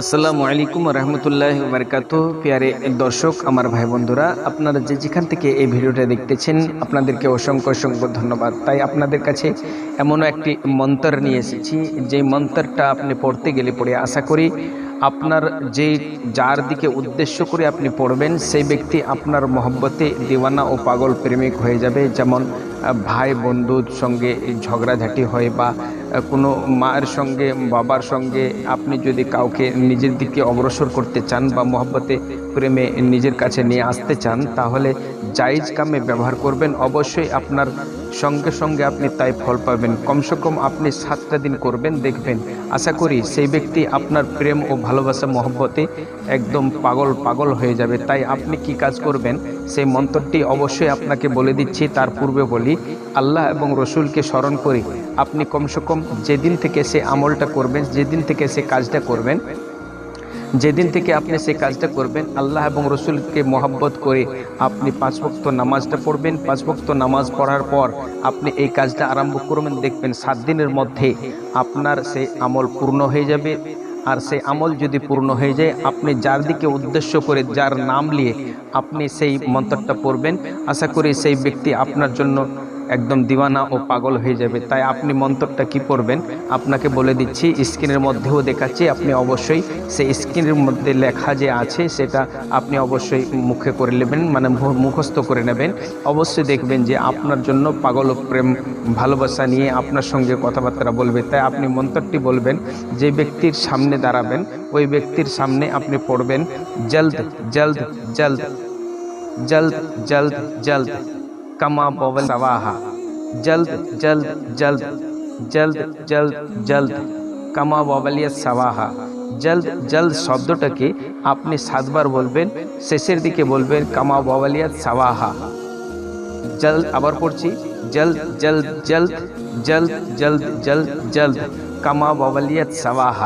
আসসালামু আলাইকুম রহমতুল্লাহ বারকাত পেয়ারে দর্শক, আমার ভাই বন্ধুরা, আপনারা যে যেখান থেকে এই ভিডিওটা দেখতেছেন, আপনাদেরকে অসংখ্য অসংখ্য ধন্যবাদ। তাই আপনাদের কাছে এমন একটি মন্তর নিয়ে এসেছি যেই মন্তরটা আপনি পড়তে গেলে পড়ে আশা করি আপনার যে যার দিকে উদ্দেশ্য করে আপনি পড়বেন, সেই ব্যক্তি আপনার মহব্বতে দিওয়ানা ও পাগল প্রেমিক হয়ে যাবে। যেমন ভাই বন্ধুর সঙ্গে ঝগড়াঝাটি হয় বা কোনো মায়ের সঙ্গে, বাবার সঙ্গে আপনি যদি কাউকে নিজের দিকে অগ্রসর করতে চান বা মহব্বতে প্রেমে নিজের কাছে নিয়ে আসতে চান, তাহলে জায়েজ কামে ব্যবহার করবেন। অবশ্যই আপনার সঙ্গে সঙ্গে আপনি তাই ফল পাবেন। কমসে কম আপনি সাতটা দিন করবেন, দেখবেন। আশা করি সেই ব্যক্তি আপনার প্রেম ও ভালোবাসা, মহব্বতে একদম পাগল পাগল হয়ে যাবে। তাই আপনি কি কাজ করবেন? সেই মন্ত্রটি অবশ্যই আপনাকে বলে দিচ্ছি, তার পূর্বে বলি, আল্লাহ এবং রসুলকে স্মরণ করে। আপনি কমসে কম যেদিন থেকে সে আমলটা করবেন, যেদিন থেকে সে কাজটা করবেন যেদিন থেকে আপনি সেই কাজটা করবেন, আল্লাহ এবং রসুলকে মহাব্বত করে আপনি পাঁচ ভক্ত নামাজটা পড়বেন। পাঁচ ভক্ত নামাজ পড়ার পর আপনি এই কাজটা আরম্ভ করবেন। দেখবেন সাত দিনের মধ্যে আপনার সেই আমল পূর্ণ হয়ে যাবে। আর সেই আমল যদি পূর্ণ হয়ে যায়, আপনি যার দিকে উদ্দেশ্য করে যার নাম নিয়ে আপনি সেই মন্ত্রটা পড়বেন। আশা করি সেই ব্যক্তি আপনার জন্য একদম দিওয়ানা ও পাগল হয়ে যাবে। তাই আপনি মন্ত্রটা কি পড়বেন আপনাকে বলে দিচ্ছি, স্ক্রিনের মধ্যেও দেখাচ্ছি, আপনি অবশ্যই সেই স্ক্রিনের মধ্যে লেখা যে আছে, সেটা আপনি অবশ্যই মুখে করে নেবেন মানে মুখস্থ করে নেবেন। অবশ্যই দেখবেন যে আপনার জন্য পাগল প্রেম ভালোবাসা নিয়ে আপনার সঙ্গে কথাবার্তা বলবে। তাই আপনি মন্ত্রটি বলবেন, যে ব্যক্তির সামনে দাঁড়াবেন, ওই ব্যক্তির সামনে আপনি পড়বেন, জলদ জলদ জলদ জলদ জলদ জলদ। कमा बवल सवाहा जल्द जल्द जल्द जल्द जल्द जल्द কামা বাবালিয়া সাওয়াহা জলদ জলদ শব্দটাকে আপনি সাতবার বলবেন শেষের দিকে বলবেন কামা বাবালিয়া সাওয়াহা জলদ আবার পড়ছি জলদ জলদ জলদ জলদ জলদ জলদ জলদ কামা বাবালিয়াত সাওয়াহা